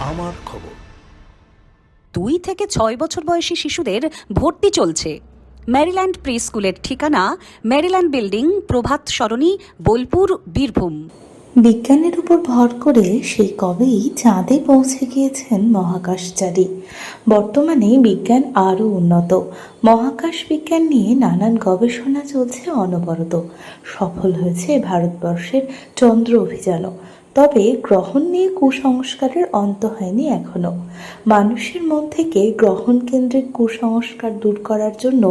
আমার খবর। দুই থেকে ছয় বছর বয়সী শিশুদের ভর্তি চলছে। ম্যারিল্যান্ড প্রি স্কুলের ঠিকানা ম্যারিল্যান্ড বিল্ডিং প্রভাত সরণি বোলপুর বীরভূম। বিজ্ঞানের উপর ভর করে সেই কবেই চাঁদে পৌঁছে গিয়েছেন মহাকাশচারী বর্তমানে বিজ্ঞান আরও উন্নত। মহাকাশ বিজ্ঞান নিয়ে নানান গবেষণা চলছে অনবরত। সফল হয়েছে ভারতবর্ষের চন্দ্র অভিযানও। তবে গ্রহণ নিয়ে কুসংস্কারের অন্ত হয়নি এখনও মানুষের মন থেকে গ্রহণ কেন্দ্রিক কুসংস্কার দূর করার জন্য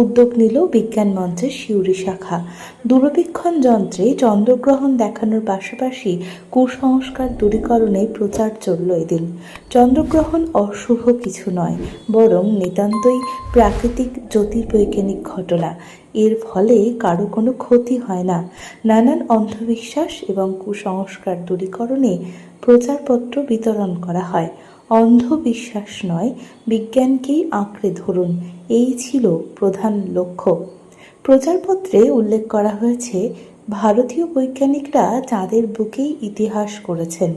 উদ্যোগ নিল বিজ্ঞান মঞ্চের শিউরি শাখা। দূরবীক্ষণ যন্ত্রে চন্দ্রগ্রহণ দেখানোর পাশাপাশি কুসংস্কার দূরীকরণে প্রচার চলল এদিন। চন্দ্রগ্রহণ অশুভ কিছু নয়, বরং নিতান্তই প্রাকৃতিক জ্যোতির্বৈজ্ঞানিক ঘটনা। এর ফলে কারও কোনো ক্ষতি হয় না। নানান অন্ধবিশ্বাস এবং কুসংস্কার দূরীকরণে প্রচারপত্র বিতরণ করা হয়। অন্ধবিশ্বাস নয়, বিজ্ঞানকেই আঁকড়ে ধরুন। এই ছিল প্রধান লক্ষ্য। প্রচারপত্রে উল্লেখ করা হয়েছে ভারতীয় বৈজ্ঞানিকরা চাঁদের বুকেই ইতিহাস করেছেন।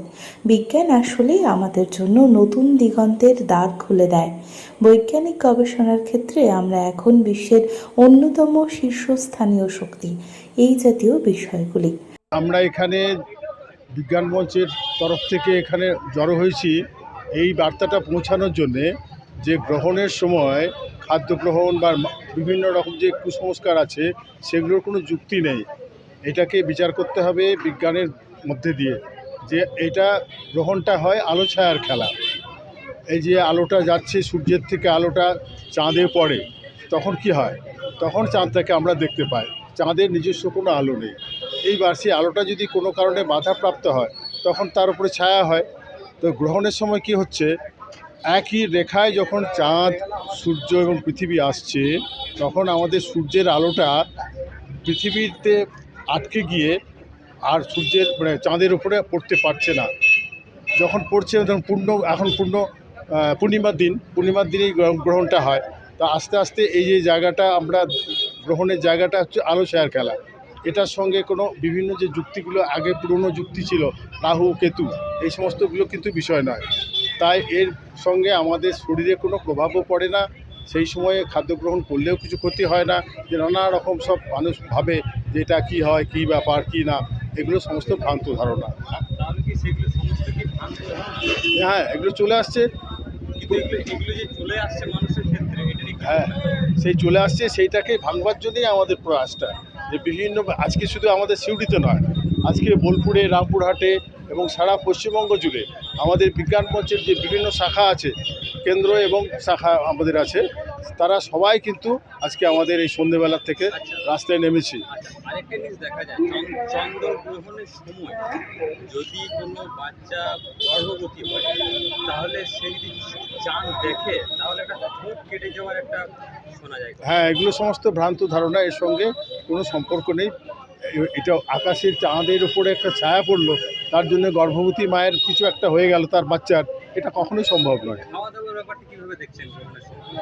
বিজ্ঞান আসলে আমাদের জন্য নতুন দিগন্তের দ্বার খুলে দেয়। বৈজ্ঞানিক গবেষণার ক্ষেত্রে আমরা এখন বিশ্বের অন্যতম শীর্ষস্থানীয় শক্তি, এই জাতীয় বিষয়গুলি। আমরা এখানে বিজ্ঞান মঞ্চের তরফ থেকে এখানে জড়ো হয়েছি। এই বার্তাটা পৌঁছানোর জন্যে যে গ্রহণের সময় খাদ্য গ্রহণ বা বিভিন্ন রকম যে কুসংস্কার আছে, সেগুলোর কোনো যুক্তি নেই। এটাকে বিচার করতে হবে বিজ্ঞানের মধ্যে দিয়ে যে এটা গ্রহণটা হয় আলো ছায়ার খেলা। এই যে আলোটা যাচ্ছে, সূর্যের থেকে আলোটা চাঁদে পড়ে, তখন কি হয়? তখন চাঁদটাকে আমরা দেখতে পাই। চাঁদের নিজস্ব কোনো আলো নেই। এইবার সেই আলোটা যদি কোনো কারণে বাধাপ্রাপ্ত হয়, তখন তার উপরে ছায়া হয়। তো গ্রহণের সময় কি হচ্ছে? একই রেখায় যখন চাঁদ, সূর্য এবং পৃথিবী আসছে, তখন আমাদের সূর্যের আলোটা পৃথিবীতে আটকে গিয়ে আর সূর্যের মানে চাঁদের উপরে পড়তে পারছে না। যখন পড়ছে তখন পূর্ণ, এখন পূর্ণ পূর্ণিমার দিন, পূর্ণিমার দিনেই গ্রহণটা হয়। তা আস্তে আস্তে এই যে জায়গাটা আমরা, গ্রহণের জায়গাটা হচ্ছে আলো ছায়ার খেলা। এটার সঙ্গে কোনো বিভিন্ন যে যুক্তিগুলো, আগে পুরনো যুক্তি ছিল, রাহু, কেতু, এই সমস্তগুলো কিন্তু বিষয় নয়। তাই এর সঙ্গে আমাদের শরীরে কোনো প্রভাবও পড়ে না। সেই সময়ে খাদ্য গ্রহণ করলেও কিছু ক্ষতি হয় না। যে নানা রকম সব মানুষ ভাবে যে এটা কী হয় কী ব্যাপার কী না এগুলো সমস্ত ভ্রান্ত ধারণা। কি কি হ্যাঁ এগুলো চলে আসছে। কি হ্যাঁ সেই চলে আসছে সেইটাকে ভাঙবার জন্যই আমাদের প্রয়াসটা। যে বিভিন্ন আজকে শুধু আমাদের সিউড়িতে নয় আজকে বোলপুরে রামপুরহাটে এবং সারা পশ্চিমবঙ্গ জুড়ে আমাদের বিজ্ঞান মঞ্চের যে বিভিন্ন শাখা আছে কেন্দ্র এবং শাখা আমাদের আছে তারা সবাই কিন্তু আজকে আমাদের এই সন্ধেবেলার থেকে রাস্তায় নেমেছি। আরেকটা জিনিস দেখা যায় চন্দ্রগ্রহণের সময় যদি কোনো বাচ্চা গর্ভবতী তাহলে সে চাঁদ দেখে তাহলে একটা ঠোঁট কেটে যাওয়ার একটা শোনা যায়। হ্যাঁ এগুলো সমস্ত ভ্রান্ত ধারণা এর সঙ্গে কোনো সম্পর্ক নেই। এটা আকাশের চাঁদের উপরে একটা ছায়া পড়ল তার জন্য গর্ভবতী মায়ের কিছু একটা হয়ে গেল তার বাচ্চার এটা কখনোই সম্ভব নয়।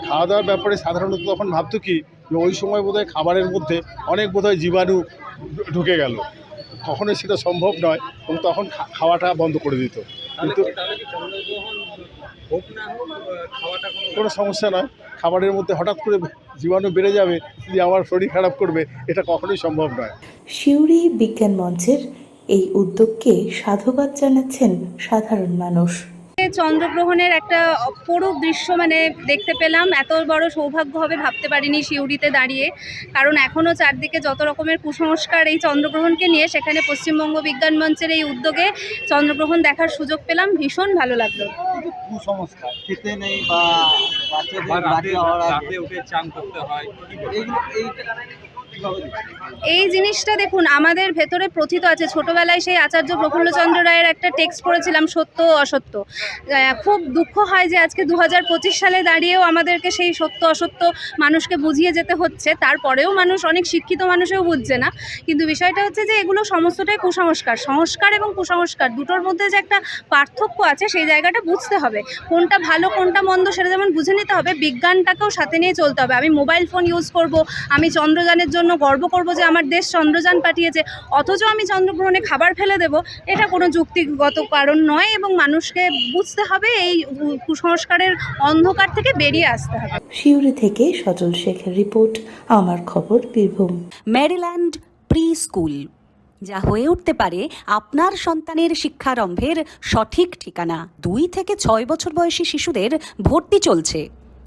খাওয়া দাওয়ার ব্যাপারে সাধারণত তখন ভাবতো কি যে ওই সময় বোধহয় খাবারের মধ্যে অনেক বোধহয় জীবাণু ঢুকে গেল। কখনোই সেটা সম্ভব নয় এবং তখন খা- খাওয়াটা বন্ধ করে দিত। কিন্তু কোনো কোনো সমস্যা নয়। খাবারের মধ্যে হঠাৎ করে জীবাণু বেড়ে যাবে যে আমার শরীর খারাপ করবে এটা কখনোই সম্ভব নয়। শিউরি বিজ্ঞান মঞ্চের এই উদ্যোগকে সাধুবাদ জানাচ্ছেন সাধারণ মানুষ। চন্দ্রগ্রহণের একটা অপরূপ দৃশ্য মানে দেখতে পেলাম। এত বড় সৌভাগ্য হবে ভাবতে পারিনি শিউরিতে দাঁড়িয়ে। কারণ এখনও চারদিকে যত রকমের কুসংস্কার এই চন্দ্রগ্রহণকে নিয়ে সেখানে পশ্চিমবঙ্গ বিজ্ঞান মঞ্চের এই উদ্যোগে চন্দ্রগ্রহণ দেখার সুযোগ পেলাম। ভীষণ ভালো লাগল। কুসংস্কার খেতে নেই বা বাচ্চাদের বাড়ি চান করতে হয় এই জিনিসটা দেখুন, আমাদের ভেতরে প্রথিত আছে। ছোটবেলায় সেই আচার্য প্রফুল্লচন্দ্র রায়ের একটা টেক্সট পড়েছিলাম, সত্য অসত্য। খুব দুঃখ হয় যে আজকে দু হাজার পঁচিশ সালে দাঁড়িয়েও আমাদেরকে সেই সত্য, অসত্য মানুষকে বুঝিয়ে যেতে হচ্ছে। তারপরেও মানুষ, অনেক শিক্ষিত মানুষেও বুঝছে না। কিন্তু বিষয়টা হচ্ছে যে এগুলো সমস্তটাই কুসংস্কার। সংস্কার এবং কুসংস্কার, দুটোর মধ্যে যে একটা পার্থক্য আছে, সেই জায়গাটা বুঝতে হবে। কোনটা ভালো, কোনটা মন্দ সেটা যেমন বুঝে নিতে হবে, বিজ্ঞানটাকেও সাথে নিয়ে চলতে হবে। আমি মোবাইল ফোন ইউজ করব, আমি চন্দ্রযানের জন্য জন্য গর্ব করব যে আমার দেশ চন্দ্রযান পাঠিয়েছে। অথচ আমি চন্দ্রগ্রহণে খাবার ফেলে দেব এটা কোনো যুক্তিগত কারণ নয় এবং মানুষকে বুঝতে হবে এই কুসংস্কারের অন্ধকার থেকে বেরিয়ে আসতে হবে। সিউড়ি থেকে সজল শেখের রিপোর্ট আমার খবর বীরভূম। ম্যারিল্যান্ড প্রি স্কুল যা হয়ে উঠতে পারে আপনার সন্তানের শিক্ষারম্ভের সঠিক ঠিকানা। দুই থেকে ছয় বছর বয়সী শিশুদের ভর্তি চলছে।